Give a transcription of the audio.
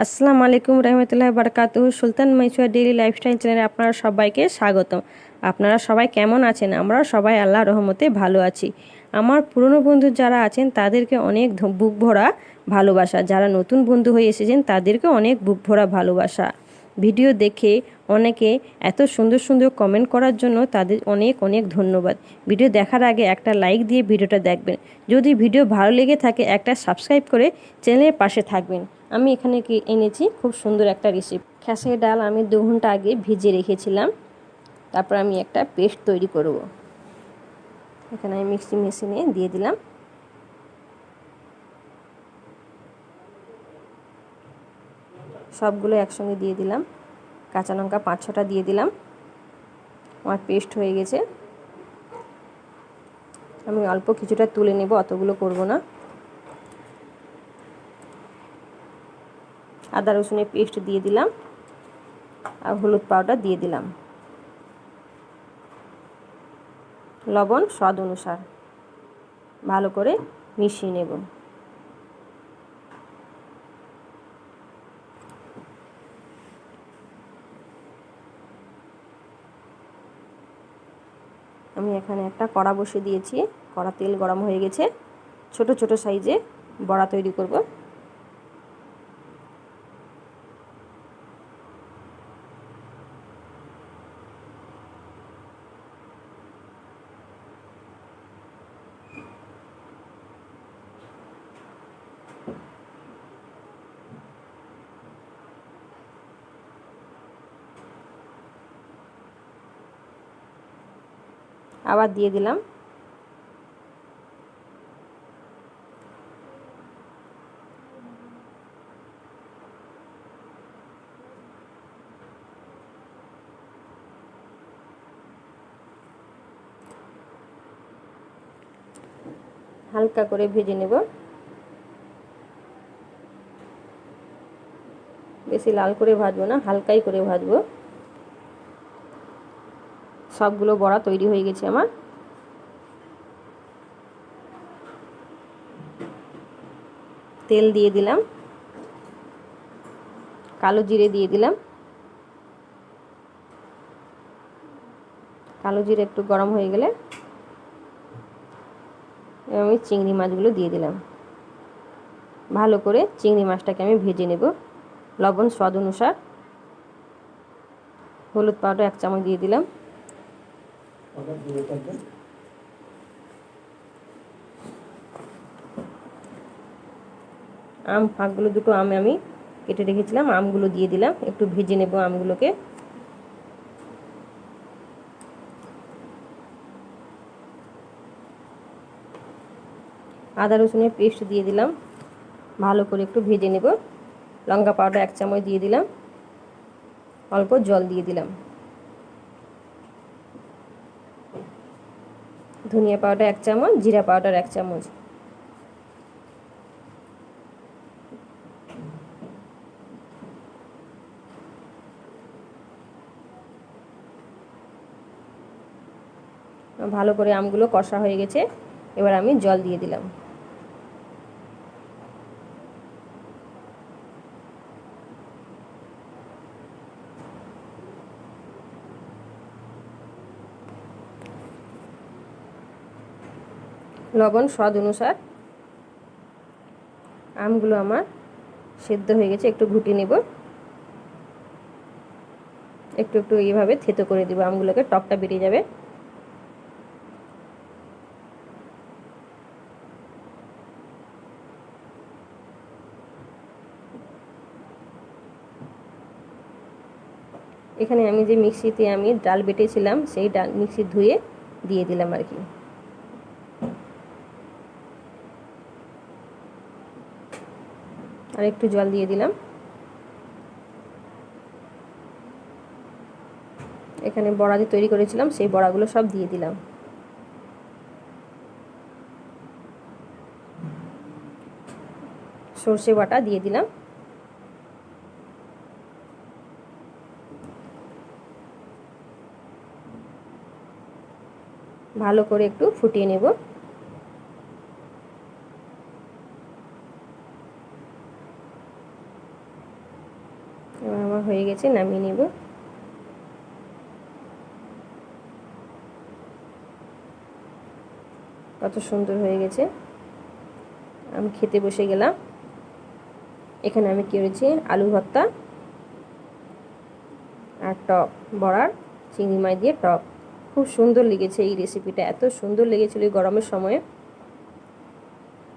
আসসালামু আলাইকুম রহমতুল্লাহ বারকাতু সুলতান মাইসুয়া daily lifestyle চ্যানেলে আপনারা সবাইকে স্বাগতম। আপনারা সবাই কেমন আছেন? আমরা সবাই আল্লাহ রহমতে ভালো আছি। আমার পুরনো বন্ধু যারা আছেন, তাদেরকে অনেক বুক ভরা ভালোবাসা। যারা নতুন বন্ধু হয়ে এসেছেন, তাদেরকে অনেক বুক ভরা ভালোবাসা। ভিডিও দেখে অনেকে এত সুন্দর সুন্দর কমেন্ট করার জন্য তাদের অনেক অনেক ধন্যবাদ। ভিডিও দেখার আগে একটা লাইক দিয়ে ভিডিওটা দেখবেন। যদি ভিডিও ভালো লেগে থাকে, একটা সাবস্ক্রাইব করে চ্যানেলের পাশে থাকবেন। আমি এখানে কি এনেছি? খুব সুন্দর একটা রেসিপি খেসারি ডাল আমি দু ঘণ্টা আগে ভিজিয়ে রেখেছিলাম। তারপর আমি একটা পেস্ট তৈরি করব। এখানে আমি মিক্সি মেশিনে দিয়ে দিলাম। সবগুলো একসঙ্গে দিয়ে দিলাম। কাঁচা লঙ্কা পাঁচ ছটা দিয়ে দিলাম। আমার পেস্ট হয়ে গেছে। আমি অল্প কিছুটা তুলে নেব, অতগুলো করব না। আদা রসুনের পেস্ট দিয়ে দিলাম আর হলুদ পাউডার দিয়ে দিলাম। লবণ স্বাদ অনুসার ভালো করে মিশিয়ে নেব। আমি এখানে একটা কড়া বসে দিয়েছি। কড়া তেল গরম হয়ে গেছে। ছোট ছোট সাইজে বড়া তৈরি করব। আবার দিয়ে দিলাম। হালকা করে ভেজে নেব। বেশি লাল করে ভাজবো না, হালকাই করে ভাজবো। সবগুলো বড়া তৈরি হয়ে গেছে আমার। তেল দিয়ে দিলাম। কালো জিরে দিয়ে দিলাম। কালো জিরে একটু গরম হয়ে গেলে আমি চিংড়ি মাছগুলো দিয়ে দিলাম। ভালো করে চিংড়ি মাছটাকে আমি ভেজে নেব। লবণ স্বাদ অনুসার। হলুদ পাউডার এক চামচ দিয়ে দিলাম। আম, ফাঁকগুলো দুটো আম আমি কেটে রেখেছিলাম, আমগুলো দিয়ে দিলাম। একটু ভেজে নেব আমগুলোকে। আদা রসুনের পেস্ট দিয়ে দিলাম। ভালো করে একটু ভেজে নেব। লঙ্কা পাউডার এক চামচ দিয়ে দিলাম। অল্প জল দিয়ে দিলাম। ধনিয়া পাউডার এক চামচ, জিরা পাউডার এক চামচ। ভালো করে আমগুলো কষা হয়ে গেছে, এবার আমি জল দিয়ে দিলাম। লবণ স্বাদ অনুসার আমগুলো আমার সেদ্ধ হয়ে গেছে, একটু ঘুটে নেব। একটু একটু এইভাবে থেতো করে দেবো, আমগুলোকে টকটা বেরিয়ে যাবে। এখানে আমি যে মিক্সিতে আমি ডাল বেটেছিলাম, সেই ডাল মিক্সি ধুয়ে দিয়ে দিলাম আর কি। আর একটু জল দিয়ে দিলাম। এখানে বড়া যে তৈরি করেছিলাম, সেই বড়াগুলো সব দিয়ে দিলাম। সর্ষে বাটা দিয়ে দিলাম। ভালো করে একটু ফুটিয়ে নেব আমার হয়ে গেছে, নামিয়ে নেব। কত সুন্দর হয়ে গেছে। আমি খেতে বসে গেলাম। এখানে আমি করেছি আলু ভর্তা আর টক বড়ার, চিংড়ি মাছ দিয়ে টক। খুব সুন্দর লেগেছে এই রেসিপিটা এত সুন্দর লেগেছিল গরমের সময়ে।